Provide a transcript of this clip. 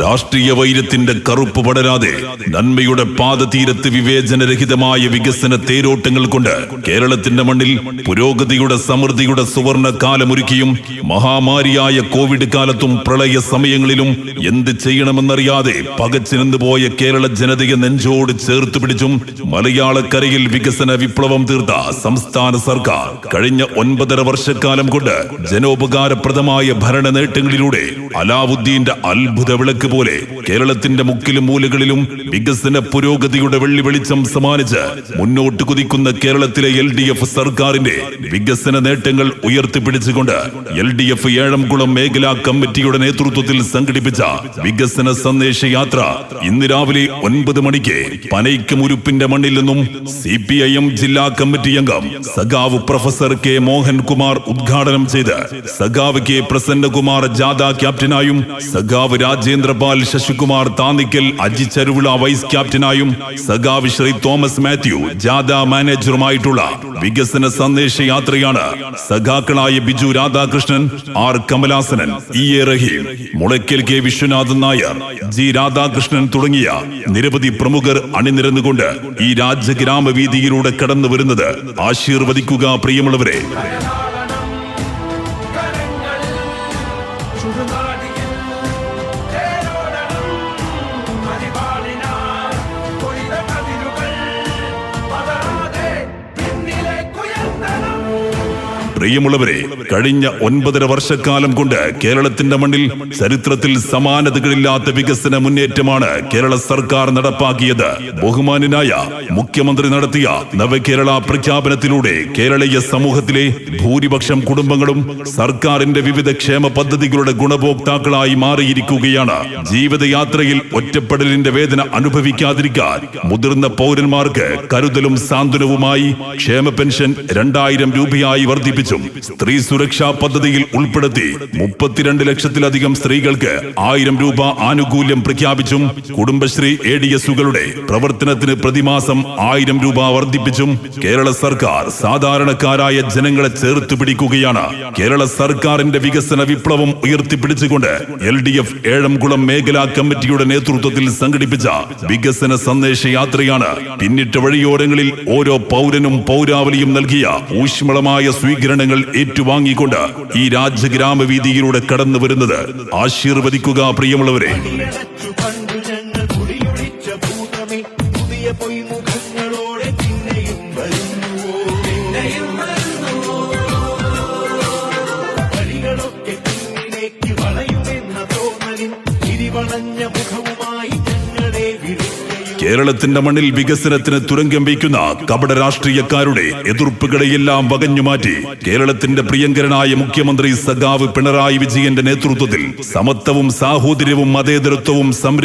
രാഷ്ട്രീയ വൈരത്തിന്റെ കറുപ്പ് പടരാതെ നന്മയുടെ പാദതീരത്ത് വിവേചനരഹിതമായ വികസന തേരോട്ടങ്ങൾ കൊണ്ട് കേരളത്തിന്റെ മണ്ണിൽ പുരോഗതിയുടെ സമൃദ്ധിയുടെ സുവർണ കാലമൊരുക്കിയും മഹാമാരിയായ കോവിഡ് കാലത്തും പ്രളയ സമയങ്ങളിലും എന്ത് ചെയ്യണമെന്നറിയാതെ പകച്ചിരുന്നു പോയ കേരള ജനതയെ നെഞ്ചോട് ചേർത്ത് പിടിച്ചും മലയാളക്കരയിൽ വികസന വിപ്ലവം തീർത്ത സംസ്ഥാന സർക്കാർ കഴിഞ്ഞ ഒൻപതര വർഷക്കാലം കൊണ്ട് ജനോപകാരപ്രദമായ ഭരണ നേട്ടങ്ങളിലൂടെ അലാവുദ്ദീന്റെ അത്ഭുത വിളക്ക് പോലെ കേരളത്തിന്റെ മുക്കിലും മൂലകളിലും വികസന പുരോഗതിയുടെ വെള്ളി വെളിച്ചം സമ്മാനിച്ച് മുന്നോട്ട് കുതിക്കുന്ന കേരളത്തിലെ എൽ ഡി എഫ് സർക്കാരിന്റെ വികസന നേട്ടങ്ങൾ ഉയർത്തിപ്പിടിച്ചുകൊണ്ട് എൽ ഡി എഫ് ഏഴംകുളം മേഖലാ കമ്മിറ്റിയുടെ നേതൃത്വത്തിൽ സംഘടിപ്പിച്ച വികസന സന്ദേശ യാത്ര ഇന്ന് രാവിലെ ഒൻപത് മണിക്ക് പനയ്ക്ക് മുരുപ്പിന്റെ മണ്ണിൽ നിന്നും സി പി ഐ എം ജില്ലാ കമ്മിറ്റി അംഗം സഖാവ് പ്രൊഫസർ കെ മോഹൻകുമാർ ഉദ്ഘാടനം ചെയ്ത് സഖാവ് കെ പ്രസന്നകുമാർ ജാഥ ക്യാപ്റ്റനായും സഖാവ് രാജേന്ദ്രപാൽ ശശികുമാർ താന്നിക്കൽ അജി ചരുവിള വൈസ് ക്യാപ്റ്റനായും സഖാവ് ശ്രീ തോമസ് മാത്യു ജാഥ മാനേജറുമായിട്ടുള്ള വികസന സന്ദേശ യാത്രയാണ് സഖാക്കളായ Biju Radhakrishnan R Kamalasanan E A Rahim Mulakkal K Viswanathan Nair G Radhakrishnan തുടങ്ങിയ നിരവധി പ്രമുഖർ അണിനിരന്നുകൊണ്ട് ഈ രാജഗ്രാമ വീതിയിലൂടെ കടന്നു വരുന്നത് ആശീർവദിക്കുക പ്രിയമുള്ളവരെ. പ്രിയമുള്ളവരെ കഴിഞ്ഞ ഒൻപതര വർഷക്കാലം കൊണ്ട് കേരളത്തിന്റെ മണ്ണിൽ ചരിത്രത്തിൽ സമാനതകളില്ലാത്ത വികസന മുന്നേറ്റമാണ് കേരള സർക്കാർ നടപ്പാക്കിയത്. ബഹുമാനനായ മുഖ്യമന്ത്രി നടത്തിയ നവകേരള പ്രഖ്യാപനത്തിലൂടെ കേരളീയ സമൂഹത്തിലെ ഭൂരിപക്ഷം കുടുംബങ്ങളും സർക്കാരിന്റെ വിവിധ ക്ഷേമ പദ്ധതികളുടെ ഗുണഭോക്താക്കളായി മാറിയിരിക്കുകയാണ്. ജീവിതയാത്രയിൽ ഒറ്റപ്പെടലിന്റെ വേദന അനുഭവിക്കാതിരിക്കാൻ മുതിർന്ന പൗരന്മാർക്ക് കരുതലും സാന്ത്വനവുമായി ക്ഷേമ പെൻഷൻ രണ്ടായിരം രൂപയായി വർദ്ധിപ്പിച്ചും. സ്ത്രീ സുരക്ഷാ പദ്ധതിയിൽ ഉൾപ്പെടുത്തി മുപ്പത്തിരണ്ട് ലക്ഷത്തിലധികം സ്ത്രീകൾക്ക് ആയിരം രൂപ ആനുകൂല്യം പ്രഖ്യാപിച്ചും കുടുംബശ്രീ എ ഡി എസുകളുടെ പ്രവർത്തനത്തിന് പ്രതിമാസം ആയിരം രൂപ വർദ്ധിപ്പിച്ചും കേരള സർക്കാർ സാധാരണക്കാരായ ജനങ്ങളെ ചേർത്ത് പിടിക്കുകയാണ്. കേരള സർക്കാരിന്റെ വികസന വിപ്ലവം ഉയർത്തിപ്പിടിച്ചുകൊണ്ട് എൽ ഡി എഫ് ഏഴംകുളം മേഖലാ കമ്മിറ്റിയുടെ നേതൃത്വത്തിൽ സംഘടിപ്പിച്ച വികസന സന്ദേശ യാത്രയാണ്. പിന്നിട്ട വഴിയോരങ്ങളിൽ ഓരോ പൗരനും പൗരാവലിയും നൽകിയ ഊഷ്മളമായ സ്വീകരണങ്ങൾ ഏറ്റുവാങ്ങിക്കൊണ്ട് ഈ രാജഗ്രാമ വീതിയിലൂടെ കടന്നു വരുന്നത് ആശീർവദിക്കുക പ്രിയമുള്ളവരെ. പുതിയ പൊയ്മുഖങ്ങളോടെ വരുന്നുവോ കേരളത്തിന്റെ മണ്ണിൽ വികസനത്തിന് തുരങ്കം വയ്ക്കുന്ന കപട രാഷ്ട്രീയക്കാരുടെ എതിർപ്പുകളെയെല്ലാം വകഞ്ഞുമാറ്റി കേരളത്തിന്റെ പ്രിയങ്കരനായ മുഖ്യമന്ത്രി സഖാവ് പിണറായി വിജയന്റെ നേതൃത്വത്തിൽ സമത്വവും സാഹോദര്യവും മതേതരത്വവും സംരക്ഷിക്കും